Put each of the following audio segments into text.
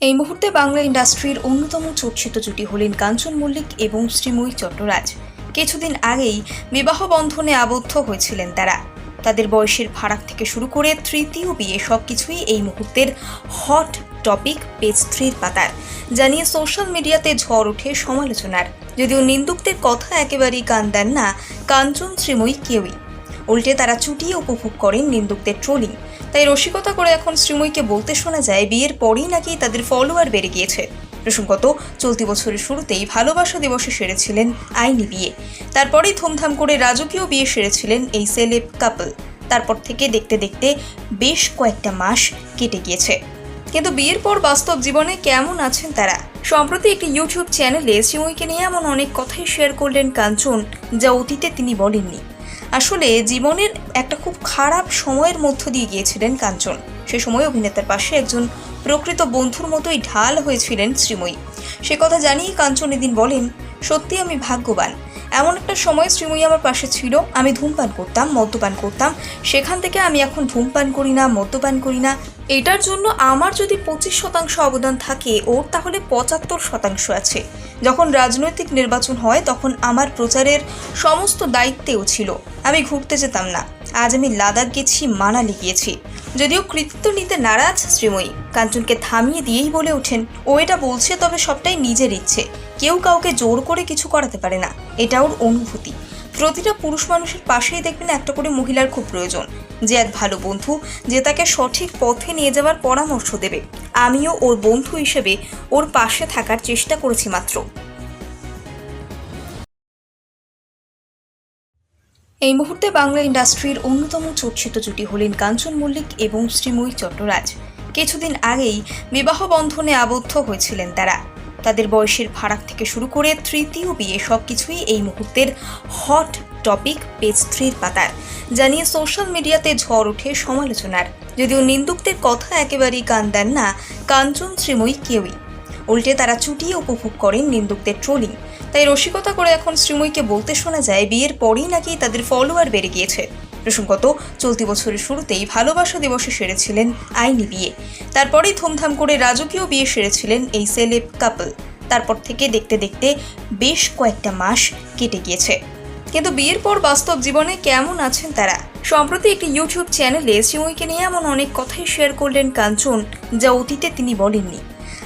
এই মুহূর্তে বাংলা ইন্ডাস্ট্রির অন্যতম চর্চিত জুটি হলেন কাঞ্চন মল্লিক এবং শ্রীময়ী চট্টরাজ। কিছুদিন আগেই বিবাহ বন্ধনে আবদ্ধ হয়েছিলেন তারা। তাদের বয়সের ফারাক থেকে শুরু করে তৃতীয় বিয়ে সবকিছুই এই মুহূর্তের হট টপিক পেজ থ্রির পাতার জানিয়ে সোশ্যাল মিডিয়াতে ঝড় ওঠে সমালোচনার। যদিও নিন্দুকদের কথা একেবারেই কান দেন না কাঞ্চন, শ্রীময়ী কেউই। উল্টে তারা চুটিয়ে উপভোগ করেন নিন্দুকদের ট্রোলিং। তাই রসিকতা করে এখন শ্রীময়ীকে বলতে শোনা যায়, বিয়ের পরেই নাকি তাদের ফলোয়ার বেড়ে গিয়েছে। প্রসঙ্গত, চলতি বছরের শুরুতেই ভালোবাসা দিবসে সেরেছিলেন আইনি বিয়ে। তারপরেই ধুমধাম করে রাজকীয় বিয়ে সেরেছিলেন এই সেলেব কাপল তারপর থেকে দেখতে দেখতে বেশ কয়েকটা মাস কেটে গিয়েছে। কিন্তু বিয়ের পর বাস্তব জীবনে কেমন আছেন তারা? সম্প্রতি একটি ইউটিউব চ্যানেলে শ্রীময়ীকে নিয়ে এমন অনেক কথাই শেয়ার করলেন কাঞ্চন, যা অতীতে তিনি বলেননি। আসলে জীবনের একটা খুব খারাপ সময়ের মধ্য দিয়ে গিয়েছিলেন কাঞ্চন। সে সময় অভিনেতার পাশে একজন প্রকৃত বন্ধুর মতোই ঢাল হয়েছিলেন শ্রীময়ী। সে কথা জানিয়ে কাঞ্চন এদিন বলেন সত্যি আমি ভাগ্যবান। এমন একটা সময় শ্রীময়ী আমার পাশে ছিল। আমি ধূমপান করতাম, মদ্যপান করতাম। সেখান থেকে আমি এখন ধূমপান করি না, মদ্যপান করি না। এটার জন্য আমার যদি পঁচিশ শতাংশ অবদান থাকে, ওর তাহলে পঁচাত্তর শতাংশ আছে। যখন রাজনৈতিক নির্বাচন হয়, তখন আমার প্রচারের সমস্ত দায়িত্বেও ছিল। আমি ঘুরতে যেতাম না। আজ আমি লাদাখ গেছি, মানালি গিয়েছি। যদিও কৃতিত্ব নিতে নারাজ শ্রীময়ী, কাঞ্চনকে থামিয়ে দিয়েই বলে ওঠেন। ও এটা বলছে, তবে সবটাই নিজের ইচ্ছে। কেউ কাউকে জোর করে কিছু করাতে পারে না। এটা ওর অনুভূতি। প্রতিটা পুরুষ মানুষের পাশেই দেখবেন একটা করে মহিলার খুব প্রয়োজন। যে এক ভালো বন্ধু, যে তাকে সঠিক পথে নিয়ে যাওয়ার পরামর্শ দেবে। আমিও ওর বন্ধু হিসেবে ওর পাশে থাকার চেষ্টা করেছি মাত্র। এই মুহূর্তে বাংলা ইন্ডাস্ট্রির অন্যতম চর্চিত জুটি হলেন কাঞ্চন মল্লিক এবং শ্রীময়ী চট্টরাজ। কিছুদিন আগেই বিবাহ বন্ধনে আবদ্ধ হয়েছিলেন তারা। তাদের বয়সের ফারাক থেকে শুরু করে তৃতীয় বিয়ে সবকিছুই এই মুহূর্তের হট টপিক পেজ থ্রির পাতার জানিয়ে সোশ্যাল মিডিয়াতে ঝড় ওঠে সমালোচনার। যদিও নিন্দুকদের কথা একেবারেই কান দেন না কাঞ্চন শ্রীময়ী কেউই। উল্টে তারা চুটিয়ে উপভোগ করেন নিন্দুকদের ট্রোলিং। তাই রসিকতা করে এখন শ্রীময়ীকে বলতে শোনা যায়, বিয়ের পরেই নাকি তাদের ফলোয়ার বেড়ে গিয়েছে। প্রসঙ্গত, চলতি বছরের শুরুতেই ভালোবাসা দিবসে সেরেছিলেন আইনি বিয়ে। তারপরেই ধুমধাম করে রাজকীয় বিয়ে সেরেছিলেন এই সেলেব কাপল। তারপর থেকে দেখতে দেখতে বেশ কয়েকটা মাস কেটে গিয়েছে। কিন্তু বিয়ের পর বাস্তব জীবনে কেমন আছেন তারা? সম্প্রতি একটি ইউটিউব চ্যানেলে শ্রীময়ীকে নিয়ে এমন অনেক কথাই শেয়ার করলেন কাঞ্চন, যা অতীতে তিনি বলেননি।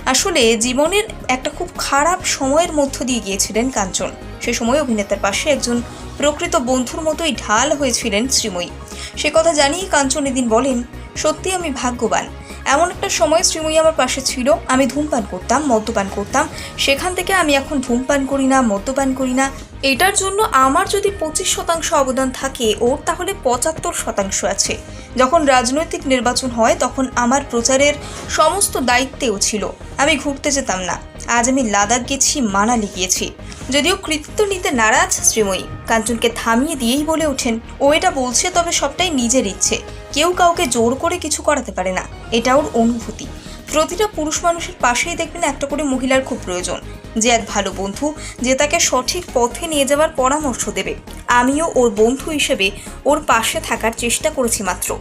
আসলে জীবনের একটা খুব খারাপ সময়ের মধ্য দিয়ে গিয়েছিলেন কাঞ্চন। সে সময় অভিনেতার পাশে একজন প্রকৃত বন্ধুর মতোই ঢাল হয়েছিলেন শ্রীময়ী। সে কথা জানিয়ে কাঞ্চন এদিন বলেন, সত্যি আমি ভাগ্যবান। এমন একটা সময় শ্রীময়ী আমার পাশে ছিল। আমি ধূমপান করতাম, মদ্যপান করতাম। সেখান থেকে আমি এখন ধূমপান করি না, মদ্যপান করি না। এটার জন্য আমার যদি পঁচিশ শতাংশ অবদান থাকে, ওর তাহলে পঁচাত্তর শতাংশ আছে। যখন রাজনৈতিক নির্বাচন হয়, তখন আমার প্রচারের সমস্ত দায়িত্বেও ছিল। আমি ঘুরতে যেতাম না। আজ আমি লাদাখ গেছি মানালি গিয়েছি। যদিও কৃতিত্ব নিতে নারাজ শ্রীময়ী, কাঞ্চনকে থামিয়ে দিয়েই বলে ওঠেন, ও এটা বলছে, তবে সবটাই নিজের ইচ্ছে। কেউ কাউকে জোর করে কিছু করাতে পারে না, এটা ওর অনুভূতি। প্রতিটা পুরুষ মানুষের পাশেই দেখবেন একটা করে মহিলার খুব প্রয়োজন। যে এক ভালো বন্ধু, যে তাকে সঠিক পথে নিয়ে যাওয়ার পরামর্শ দেবে। আমিও ওর বন্ধু হিসেবে ওর পাশে থাকার চেষ্টা করেছি মাত্র।